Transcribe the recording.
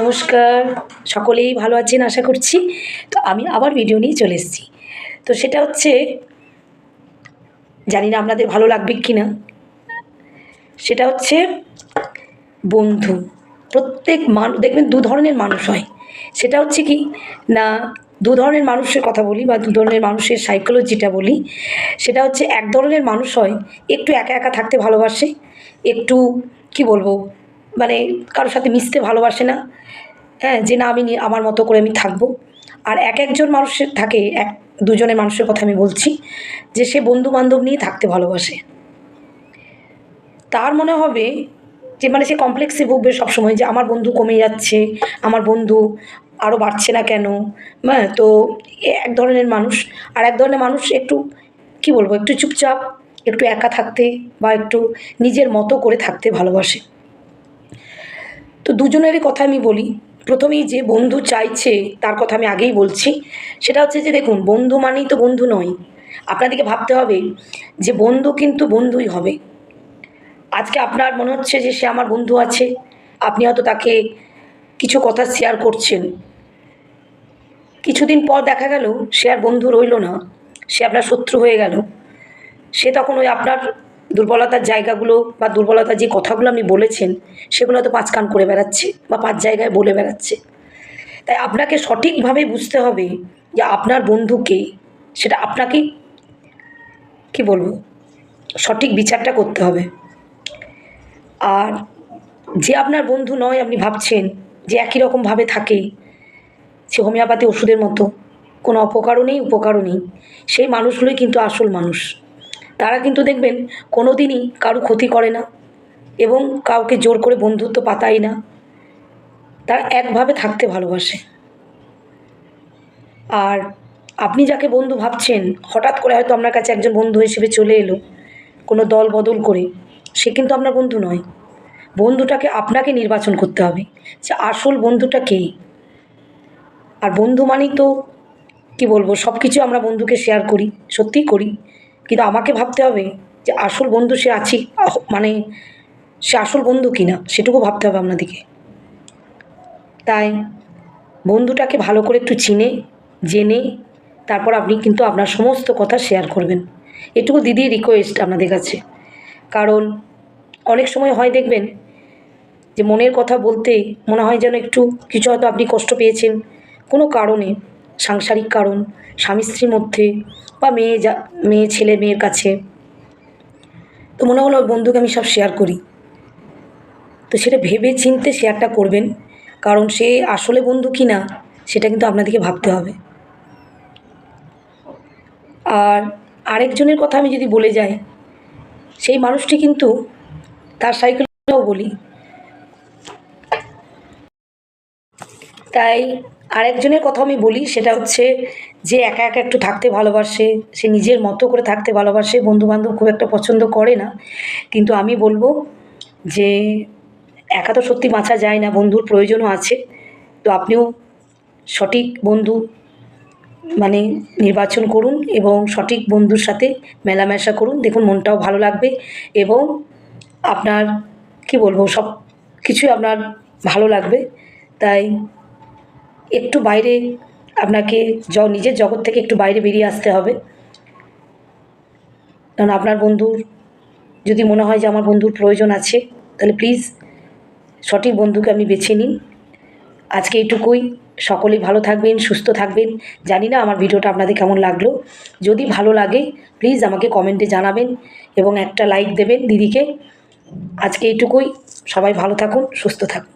নমস্কার, সকলেই ভালো আছেন আশা করছি। তো আমি আবার ভিডিও নিয়ে চলে এসেছি। তো সেটা হচ্ছে, জানি না আপনাদের ভালো লাগবে কি না সেটা হচ্ছে, বন্ধু। প্রত্যেক মানুষ দেখবেন দু ধরনের মানুষ হয়। সেটা হচ্ছে কি, না, দু ধরনের মানুষের কথা বলি বা দু ধরনের মানুষের সাইকোলজিটা বলি, সেটা হচ্ছে এক ধরনের মানুষ হয়, একটু একা একা থাকতে ভালোবাসে, একটু, কি বলব মানে কারোর সাথে মিশতে ভালোবাসে না। হ্যাঁ যে না, আমি আমার মতো করে আমি থাকব। আর এক একজন মানুষের থাকে, এক দুজনের মানুষের কথা আমি বলছি, যে সে বন্ধু বান্ধব নিয়ে থাকতে ভালোবাসে। তার মনে হবে যে মানে সে কমপ্লেক্সে ভুগবে সবসময়, যে আমার বন্ধু কমে যাচ্ছে, আমার বন্ধু আরও বাড়ছে না কেন? হ্যাঁ তো এক ধরনের মানুষ। আর এক ধরনের মানুষ একটু, কি বলব, একটু চুপচাপ, একটু একা থাকতে বা একটু নিজের মতো করে থাকতে ভালোবাসে। তো দুজনেরই কথা আমি বলি। প্রথমেই যে বন্ধু চাইছে, তার কথা আমি আগেই বলছি। সেটা হচ্ছে যে দেখুন, বন্ধু মানেই তো বন্ধু নয়। আপনাদেরকে ভাবতে হবে যে বন্ধু কিন্তু বন্ধুই হবে। আজকে আপনার মনে হচ্ছে যে সে আমার বন্ধু আছে, আপনি হয়তো তাকে কিছু কথা শেয়ার করছেন। কিছুদিন পর দেখা গেল, সে আর বন্ধু রইল না। সে আপনার শত্রু হয়ে গেল। সে তখন ওই আপনার দুর্বলতার জায়গাগুলো বা দুর্বলতার যে কথাগুলো আপনি বলেছেন, সেগুলো তো পাঁচ কান করে বেড়াচ্ছে বা পাঁচ জায়গায় বলে বেড়াচ্ছে। তাই আপনাকে সঠিকভাবে বুঝতে হবে যে আপনার বন্ধুকে সেটা আপনাকেই কি বলব, সঠিক বিচারটা করতে হবে। আর যে আপনার বন্ধু নয় আপনি ভাবছেন যে একই রকমভাবে থাকে, সে হোমিওপ্যাথি ওষুধের মতো, কোনো অপকারও নেই, উপকারও নেই, সেই মানুষগুলোই কিন্তু আসল মানুষ। তারা কিন্তু দেখবেন কোনো দিনই কারও ক্ষতি করে না এবং কাউকে জোর করে বন্ধুত্ব পাতায় না। তারা একভাবে থাকতে ভালোবাসে। আর আপনি যাকে বন্ধু ভাবছেন, হঠাৎ করে হয়তো আপনার কাছে একজন বন্ধু হিসেবে চলে এলো, কোনো দল বদল করে, সে কিন্তু আপনার বন্ধু নয়। বন্ধুটাকে আপনাকে নির্বাচন করতে হবে যে আসল বন্ধুটা কে। আর বন্ধু মানেই তো, কি বলব সব কিছু আমরা বন্ধুকে শেয়ার করি, সত্যিই করি। কিন্তু আমাকে ভাবতে হবে যে আসল বন্ধু সে আছি মানে সে আসল বন্ধু কি না সেটুকু ভাবতে হবে আপনাদেরকে। তাই বন্ধুটাকে ভালো করে একটু চিনে, জেনে তারপর আপনি কিন্তু আপনার সমস্ত কথা শেয়ার করবেন। এটুকু দিদির রিকোয়েস্ট আপনাদের কাছে। কারণ অনেক সময় হয় দেখবেন যে মনের কথা বলতে মনে হয় যেন একটু কিছু হয়তো আপনি কষ্ট পেয়েছেন। কোনো কারণে সাংসারিক কারণ, স্বামী স্ত্রীর মধ্যে বা মেয়ে যা, মেয়ে ছেলে মেয়ের কাছে। তো মনে হলো বন্ধুকে আমি সব শেয়ার করি। তো সেটা ভেবে চিনতে শেয়ারটা করবেন, কারণ সে আসলে বন্ধু কি না, সেটা কিন্তু আপনাদেরকে ভাবতে হবে। আর আরেকজনের কথা আমি যদি বলে যাই, সেই মানুষটি কিন্তু তার সাইকেলটাও বলি। তাই আরেকজনের কথা আমি বলি, সেটা হচ্ছে যে একা একা একটু থাকতে ভালোবাসে, সে নিজের মতো করে থাকতে ভালোবাসে, বন্ধুবান্ধব খুব একটা পছন্দ করে না। কিন্তু আমি বলব যে একা তো সত্যি বাঁচা যায় না, বন্ধুর প্রয়োজনও আছে। তো আপনিও সঠিক বন্ধু মানে নির্বাচন করুন এবং সঠিক বন্ধুর সাথে মেলামেশা করুন। দেখুন, মনটাও ভালো লাগবে এবং আপনার, কি বলব, সব কিছুই আপনার ভালো লাগবে। তাই একটু বাইরে আপনাকে নিজের জগৎ থেকে একটু বাইরে বেরিয়ে আসতে হবে। কারণ আপনার বন্ধুর, যদি মনে হয় যে আমার বন্ধুর প্রয়োজন আছে, তাহলে প্লিজ সঠিক বন্ধুকে আপনি বেছে নিন। আজকে এইটুকুই। সকলেই ভালো থাকবেন, সুস্থ থাকবেন। জানি না আমার ভিডিওটা আপনাদের কেমন লাগল। যদি ভালো লাগে প্লিজ আমাকে কমেন্টে জানাবেন এবং একটা লাইক দেবেন দিদিকে। আজকে এইটুকুই। সবাই ভালো থাকুন, সুস্থ থাকুন।